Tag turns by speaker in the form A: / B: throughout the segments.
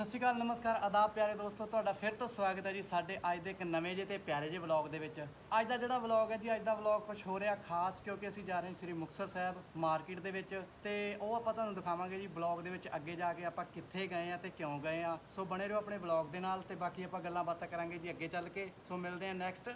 A: ਸਤਿ ਸ਼੍ਰੀ ਅਕਾਲ, ਨਮਸਕਾਰ, ਆਦਾਬ ਪਿਆਰੇ ਦੋਸਤੋ, ਤੁਹਾਡਾ ਫਿਰ ਤੋਂ ਸਵਾਗਤ ਹੈ ਜੀ ਸਾਡੇ ਅੱਜ ਦੇ ਇੱਕ ਨਵੇਂ ਜਿਹੇ ਤੇ ਪਿਆਰੇ ਜਿਹੇ ਵਲੌਗ ਦੇ ਵਿੱਚ। ਅੱਜ ਦਾ ਜਿਹੜਾ ਵਲੌਗ ਹੈ ਜੀ, ਅੱਜ ਦਾ ਵਲੌਗ ਕੁਝ ਹੋ ਰਿਹਾ ਖਾਸ ਕਿਉਂਕਿ ਅਸੀਂ ਜਾ ਰਹੇ ਹਾਂ ਸ੍ਰੀ ਮੁਕਤਸਰ ਸਾਹਿਬ ਮਾਰਕੀਟ ਦੇ ਵਿੱਚ ਤੇ ਉਹ ਆਪਾਂ ਤੁਹਾਨੂੰ ਦਿਖਾਵਾਂਗੇ ਜੀ ਵਲੌਗ ਦੇ ਵਿੱਚ ਅੱਗੇ ਜਾ ਕੇ ਆਪਾਂ ਕਿੱਥੇ ਗਏ ਆ ਤੇ ਕਿਉਂ ਗਏ ਆ ਸੋ ਬਣੇ ਰਹੋ ਆਪਣੇ ਵਲੌਗ ਦੇ ਨਾਲ ਤੇ ਬਾਕੀ ਆਪਾਂ ਗੱਲਾਂ ਬਾਤਾਂ ਕਰਾਂਗੇ ਜੀ ਅੱਗੇ ਚੱਲ ਕੇ। ਸੋ ਮਿਲਦੇ ਹਾਂ ਨੈਕਸਟ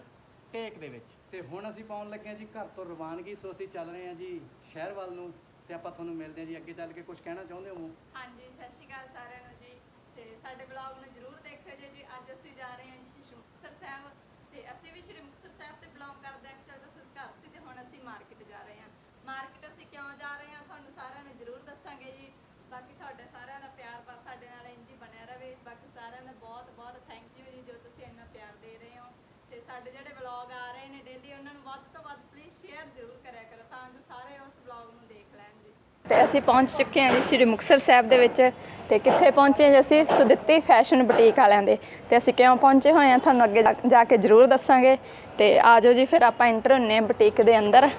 A: ਟੇਕ ਦੇ ਵਿੱਚ। ਤੇ ਹੁਣ ਅਸੀਂ ਪਾਉਣ ਲੱਗੇ ਹਾਂ ਜੀ ਘਰ ਤੋਂ ਰਵਾਨਗੀ, ਸੋ ਅਸੀਂ ਚੱਲ ਰਹੇ ਹਾਂ ਜੀ ਸ਼ਹਿਰ ਵੱਲ ਨੂੰ ਤੇ ਆਪਾਂ ਤੁਹਾਨੂੰ ਮਿਲਦੇ ਹਾਂ ਜੀ ਅੱਗੇ ਚੱਲ ਕੇ। ਕੁਝ ਕਹਿਣਾ ਚਾਹੁੰਦੇ ਹੋ?
B: ਹਾਂਜੀ, ਸਤਿ ਸ਼੍ਰੀ ਅਕਾਲ ਸਾਰਿਆਂ ਨੂੰ ਜੀ। ਤੇ ਸਾਡੇ ਬਲੌਗ ਨੂੰ ਜਰੂਰ ਦੇਖਿਓ ਜੀ ਜੀ ਅੱਜ ਅਸੀਂ ਜਾ ਰਹੇ ਹਾਂ ਜੀ ਸ਼੍ਰੀ ਮੁਕਤਸਰ ਸਾਹਿਬ, ਤੇ ਅਸੀਂ ਵੀ ਸ਼੍ਰੀ ਮੁਕਤਸਰ ਸਾਹਿਬ ਤੇ ਬਿਲੋਂਗ ਕਰਦੇ ਹਾਂ, ਚਲੋ ਅਸੀਂ ਘਰ ਸੀ ਤੇ ਹੁਣ ਅਸੀਂ ਮਾਰਕੀਟ ਜਾ ਰਹੇ ਹਾਂ। ਮਾਰਕੀਟ ਅਸੀਂ ਕਿਉਂ ਜਾ ਰਹੇ ਹਾਂ ਤੁਹਾਨੂੰ ਸਾਰਿਆਂ ਨੂੰ ਜਰੂਰ ਦੱਸਾਂਗੇ ਜੀ। ਬਾਕੀ ਤੁਹਾਡੇ ਸਾਰਿਆਂ ਦਾ ਪਿਆਰ ਬਸ ਸਾਡੇ ਨਾਲ ਇੰਝ ਹੀ ਬਣਿਆ ਰਹੇ। ਬਾਕੀ ਸਾਰਿਆਂ ਦਾ ਬਹੁਤ ਬਹੁਤ ਥੈਂਕ ਯੂ ਜੀ ਜੋ ਤੁਸੀਂ ਇੰਨਾ ਪਿਆਰ ਦੇ ਰਹੇ ਹੋ। ਤੇ ਸਾਡੇ ਜਿਹੜੇ ਬਲੌਗ ਆ ਰਹੇ ਨੇ ਡੇਲੀ ਉਹਨਾਂ ਨੂੰ ਵੱਧ ਤੋਂ ਵੱਧ ਪਲੀਜ਼ ਸ਼ੇਅਰ ਜਰੂਰ ਕਰਿਆ ਕਰੋ। ਤਾਂ ਜੋ ਸਾਰੇ ਉਸ ਬਲੌਗ ਤੇ ਅਸੀਂ ਪਹੁੰਚ ਚੁੱਕੇ ਹਾਂ ਜੀ ਸ਼੍ਰੀ ਮੁਕਤਸਰ ਸਾਹਿਬ ਦੇ ਵਿੱਚ ਤੇ ਕਿੱਥੇ ਪਹੁੰਚੇ ਜੀ ਅਸੀਂ? ਸੁਦਿੱਤੀ ਫੈਸ਼ਨ ਬੁਟੀਕ ਵਾਲਿਆਂ ਦੇ। ਤੇ ਅਸੀਂ ਕਿਉਂ ਪਹੁੰਚੇ ਹੋਏ ਹਾਂ? ਤੁਹਾਨੂੰ ਅੱਗੇ ਜਾ- ਜਾ ਕੇ ਜ਼ਰੂਰ ਦੱਸਾਂਗੇ। ਤੇ ਆਜੋ ਜੀ ਫਿਰ ਆਪਾਂ ਐਂਟਰ ਹੁੰਨੇ ਹਾਂ ਬੁਟੀਕ ਦੇ ਅੰਦਰ।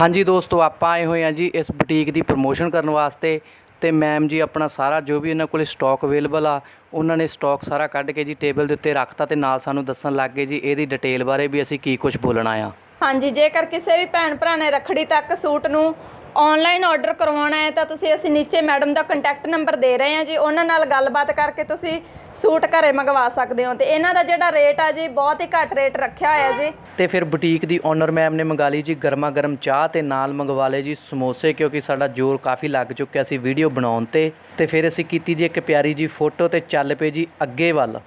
A: ਹਾਂਜੀ ਦੋਸਤੋ, ਆਪਾਂ ਆਏ ਹੋਏ ਹਾਂ ਜੀ ਇਸ ਬੁਟੀਕ ਦੀ ਪ੍ਰਮੋਸ਼ਨ ਕਰਨ ਵਾਸਤੇ। ਤੇ ਮੈਮ ਜੀ ਆਪਣਾ ਸਾਰਾ ਜੋ ਵੀ ਇਹਨਾਂ ਕੋਲੇ ਸਟਾਕ ਅਵੇਲੇਬਲ ਆ, ਉਹਨਾਂ ਨੇ ਸਟਾਕ ਸਾਰਾ ਕੱਢ ਕੇ ਜੀ ਟੇਬਲ ਦੇ ਉੱਤੇ ਰੱਖਤਾ ਤੇ ਨਾਲ ਸਾਨੂੰ ਦੱਸਣ ਲੱਗ ਗਏ ਜੀ ਇਹਦੀ ਡਿਟੇਲ ਬਾਰੇ ਵੀ ਅਸੀਂ ਕੀ ਕੁਝ ਬੋਲਣਾ ਆ।
B: ਹਾਂਜੀ, ਜੇਕਰ ਕਿਸੇ ਵੀ ਭੈਣ ਭਰਾ ਨੇ ਰੱਖੜੀ ਤੱਕ ਸੂਟ ਨੂੰ ਆਨਲਾਈਨ ਆਰਡਰ ਕਰਵਾਉਣਾ ਹੈ, ਤਾਂ ਤੁਸੀਂ ਅਸੀਂ ਨੀਚੇ ਮੈਡਮ ਦਾ ਕੰਟੈਕਟ ਨੰਬਰ ਦੇ ਰਹੇ ਹਾਂ ਜੀ। ਉਹਨਾਂ ਨਾਲ ਗੱਲਬਾਤ ਕਰਕੇ ਤੁਸੀਂ ਸੂਟ ਘਰੇ ਮੰਗਵਾ ਸਕਦੇ ਹੋ। ਤੇ ਇਹਨਾਂ ਦਾ ਜਿਹੜਾ ਰੇਟ ਆ ਜੀ, ਬਹੁਤ ਹੀ ਘੱਟ ਰੇਟ ਰੱਖਿਆ ਹੋਇਆ ਜੀ।
A: ਤੇ ਫਿਰ ਬੁਟੀਕ ਦੀ ਓਨਰ ਮੈਮ ਨੇ ਮੰਗਾ ਲਈ ਜੀ ਗਰਮਾ ਗਰਮ ਚਾਹ ਤੇ ਨਾਲ ਮੰਗਵਾ ਲਏ ਜੀ ਸਮੋਸੇ, ਕਿਉਂਕਿ ਸਾਡਾ ਜ਼ੋਰ ਕਾਫੀ ਲੱਗ ਚੁੱਕਿਆ ਸੀ ਵੀਡੀਓ ਬਣਾਉਣ ਤੇ। ਤੇ ਫਿਰ ਅਸੀਂ ਕੀਤੀ ਜੀ ਇੱਕ ਪਿਆਰੀ ਜੀ ਫੋਟੋ ਤੇ ਚੱਲ ਪਏ ਜੀ ਅੱਗੇ ਵੱਲ।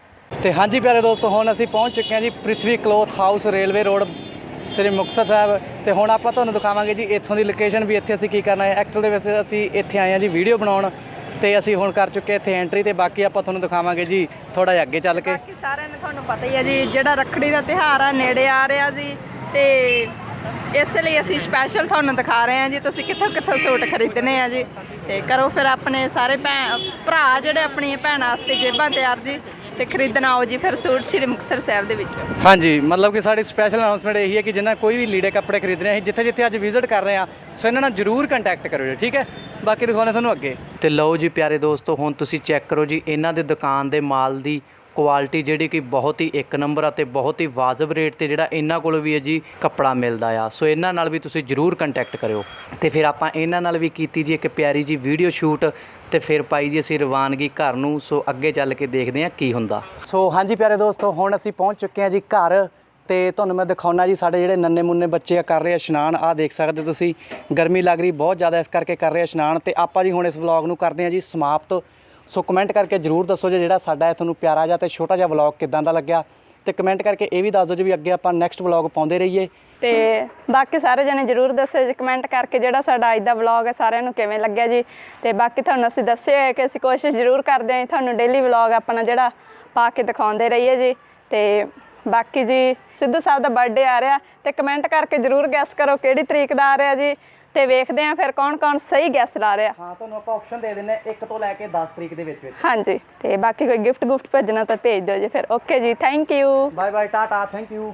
A: ਤੇ ਹਾਂਜੀ ਪਿਆਰੇ ਦੋਸਤੋ, ਹੁਣ ਅਸੀਂ ਪਹੁੰਚ ਚੁੱਕੇ ਹਾਂ ਜੀ Prithvi cloth house railway road Sri Muktsar Sahib ਤੇ ਹੁਣ ਆਪਾਂ ਤੁਹਾਨੂੰ ਦਿਖਾਵਾਂਗੇ ਜੀ ਇੱਥੋਂ ਦੀ ਲੋਕੇਸ਼ਨ ਵੀ ਇੱਥੇ ਅਸੀਂ ਕੀ ਕਰਨਾ ਹੈ। ਐਕਚੁਅਲ ਦੇ ਵਿੱਚ ਅਸੀਂ ਇੱਥੇ ਆਏ ਹਾਂ ਜੀ ਵੀਡੀਓ ਬਣਾਉਣ ਤੇ ਅਸੀਂ ਹੁਣ ਕਰ ਚੁੱਕੇ ਇੱਥੇ ਐਂਟਰੀ ਤੇ ਬਾਕੀ ਆਪਾਂ ਤੁਹਾਨੂੰ ਦਿਖਾਵਾਂਗੇ ਜੀ ਥੋੜਾ ਜਿਹਾ ਅੱਗੇ ਚੱਲ ਕੇ।
B: ਬਾਕੀ ਸਾਰਿਆਂ ਨੂੰ ਤੁਹਾਨੂੰ ਪਤਾ ਹੀ ਹੈ ਜੀ, ਜਿਹੜਾ ਰੱਖੜੀ ਦਾ ਤਿਉਹਾਰ ਆ, ਨੇੜੇ ਆ ਰਿਹਾ ਜੀ ਤੇ ਇਸ ਲਈ ਅਸੀਂ ਸਪੈਸ਼ਲ ਤੁਹਾਨੂੰ ਦਿਖਾ ਰਹੇ ਹਾਂ ਜੀ, ਤੁਸੀਂ ਕਿੱਥੋਂ ਕਿੱਥੋਂ ਸੂਟ ਖਰੀਦਣੇ ਆ ਜੀ। ਤੇ ਕਰੋ ਫਿਰ ਆਪਣੇ ਸਾਰੇ ਭੈਣ, ਭਰਾ ਜਿਹੜੇ ਆਪਣੀ ਭੈਣਾਂ ਵਾਸਤੇ ਜੇਬਾਂ ਤਿਆਰ ਜੀ। ਤੇ ਖਰੀਦਣ ਆਓ ਜੀ ਫਿਰ ਸੂਟ ਸ਼੍ਰੀ ਮੁਕਤਸਰ ਸਾਹਿਬ ਦੇ ਵਿੱਚ।
A: ਹਾਂਜੀ ਮਤਲਬ ਕਿ ਸਾਡੀ ਸਪੈਸ਼ਲ ਅਨਾਉਂਸਮੈਂਟ ਇਹੀ ਹੈ ਕਿ ਜਿੰਨਾ ਕੋਈ ਵੀ ਲੀੜੇ ਕੱਪੜੇ ਖਰੀਦਣੇ ਅਸੀਂ ਜਿੱਥੇ ਜਿੱਥੇ ਅੱਜ ਵਿਜ਼ਿਟ ਕਰ ਰਹੇ ਆ ਸੋ ਇਹਨਾਂ ਨਾਲ ਜਰੂਰ ਕੰਟੈਕਟ ਕਰਿਓ ਜੀ ਠੀਕ ਹੈ? ਬਾਕੀ ਦਿਖਾਉਣੇ ਤੁਹਾਨੂੰ ਅੱਗੇ। ਤੇ ਲਓ ਜੀ ਪਿਆਰੇ ਦੋਸਤੋ ਹੁਣ ਤੁਸੀਂ ਚੈੱਕ ਕਰੋ ਜੀ ਇਹਨਾਂ ਦੇ ਦੁਕਾਨ ਦੇ ਮਾਲ ਦੀ ਕੁਆਲਿਟੀ ਜਿਹੜੀ ਕਿ ਬਹੁਤ ਹੀ ਇੱਕ ਨੰਬਰ ਆ ਤੇ ਬਹੁਤ ਹੀ ਵਾਜਬ ਰੇਟ ਤੇ ਜਿਹੜਾ ਇਹਨਾਂ ਕੋਲ ਵੀ ਹੈ ਜੀ ਕੱਪੜਾ ਮਿਲਦਾ ਆ। ਸੋ ਇਹਨਾਂ ਨਾਲ ਵੀ ਤੁਸੀਂ ਜਰੂਰ ਕੰਟੈਕਟ ਕਰਿਓ। ਤੇ ਫਿਰ ਆਪਾਂ ਇਹਨਾਂ ਨਾਲ ਵੀ ਕੀਤੀ ਜੀ ਇੱਕ ਪਿਆਰੀ ਜੀ ਵੀਡੀਓ ਸ਼ੂਟ ਤੇ ਫਿਰ ਪਾਈ ਜੀ ਅਸੀਂ ਰਵਾਨਗੀ ਘਰ ਨੂੰ, ਸੋ ਅੱਗੇ ਚੱਲ ਕੇ ਦੇਖਦੇ ਹਾਂ ਕੀ ਹੁੰਦਾ। ਸੋ ਹਾਂਜੀ ਪਿਆਰੇ ਦੋਸਤੋ, ਹੁਣ ਅਸੀਂ ਪਹੁੰਚ ਚੁੱਕੇ ਹਾਂ ਜੀ ਘਰ ਤੇ ਤੁਹਾਨੂੰ ਮੈਂ ਦਿਖਾਉਣਾ ਜੀ ਸਾਡੇ ਜਿਹੜੇ ਨੰਨੇ ਮੁੰਨੇ ਬੱਚੇ ਆ ਕਰ ਰਹੇ ਆ ਇਸ਼ਨਾਨ। ਆ ਦੇਖ ਸਕਦੇ ਤੁਸੀਂ, ਗਰਮੀ ਲੱਗ ਰਹੀ, ਬਹੁਤ ਜ਼ਿਆਦਾ ਇਸ ਕਰਕੇ ਕਰ ਰਹੇ ਆ ਇਸ਼ਨਾਨ। ਤੇ ਆਪਾਂ ਜੀ ਹੁਣ ਇਸ ਵਲੌਗ ਨੂੰ ਕਰਦੇ ਹਾਂ ਜੀ ਸਮਾਪਤ। ਸੋ ਕਮੈਂਟ ਕਰਕੇ ਜਰੂਰ ਦੱਸੋ ਜੀ ਜਿਹੜਾ ਸਾਡਾ ਇਹ ਤੁਹਾਨੂੰ ਪਿਆਰਾ ਜਿਹਾ ਤੇ ਛੋਟਾ ਜਿਹਾ ਵਲੌਗ ਕਿਦਾਂ ਦਾ ਲੱਗਿਆ। ਤੇ ਕਮੈਂਟ ਕਰਕੇ ਇਹ ਵੀ ਦੱਸ ਦਿਓ ਜੀ ਵੀ ਅੱਗੇ ਆਪਾਂ ਨੈਕਸਟ ਵਲੌਗ ਪਾਉਂਦੇ ਰਹੀਏ।
B: ਤੇ ਬਾਕੀ ਸਾਰੇ ਜਣੇ ਜਰੂਰ ਦੱਸਿਓ ਜੀ ਕਮੈਂਟ ਕਰਕੇ ਜਿਹੜਾ ਸਾਡਾ ਅੱਜ ਦਾ ਵਲੌਗ ਹੈ ਸਾਰਿਆਂ ਨੂੰ ਕਿਵੇਂ ਲੱਗਿਆ ਜੀ। ਤੇ ਬਾਕੀ ਤੁਹਾਨੂੰ ਅਸੀਂ ਦੱਸਿਆ ਹੈ ਕਿ ਅਸੀਂ ਕੋਸ਼ਿਸ਼ ਜਰੂਰ ਕਰਦੇ ਹਾਂ ਜੀ ਤੁਹਾਨੂੰ ਡੇਲੀ ਵਲੌਗ ਆਪਣਾ ਜਿਹੜਾ ਪਾ ਕੇ ਦਿਖਾਉਂਦੇ ਰਹੀਏ ਜੀ। ਤੇ ਬਾਕੀ ਜੀ ਸਿੱਧੂ ਸਾਹਿਬ ਦਾ ਬਰਥਡੇ ਆ ਰਿਹਾ ਤੇ ਕਮੈਂਟ ਕਰਕੇ ਜਰੂਰ ਗੈਸ ਕਰੋ ਕਿਹੜੀ ਤਰੀਕ ਦਾ ਆ ਰਿਹਾ ਜੀ। ਤੇ ਵੇਖਦੇ ਹਾਂ ਫਿਰ ਕੌਣ ਕੌਣ ਸਹੀ ਗੈਸ ਲਾ ਰਿਹਾ।
A: ਹਾਂ ਤੁਹਾਨੂੰ ਆਪਾਂ ਆਪਸ਼ਨ ਦੇ ਦਿੰਨੇ 1 ਤੋਂ ਲੈ ਕੇ 10 ਤਰੀਕ ਦੇ ਵਿੱਚ ਵਿੱਚ।
B: ਹਾਂਜੀ ਤੇ ਬਾਕੀ ਕੋਈ ਗਿਫਟ ਗੁਫਟ ਭੇਜਣਾ ਤਾਂ ਭੇਜ ਦਿਓ ਜੀ ਫਿਰ। ਓਕੇ ਜੀ thank you
A: bye bye tata thank you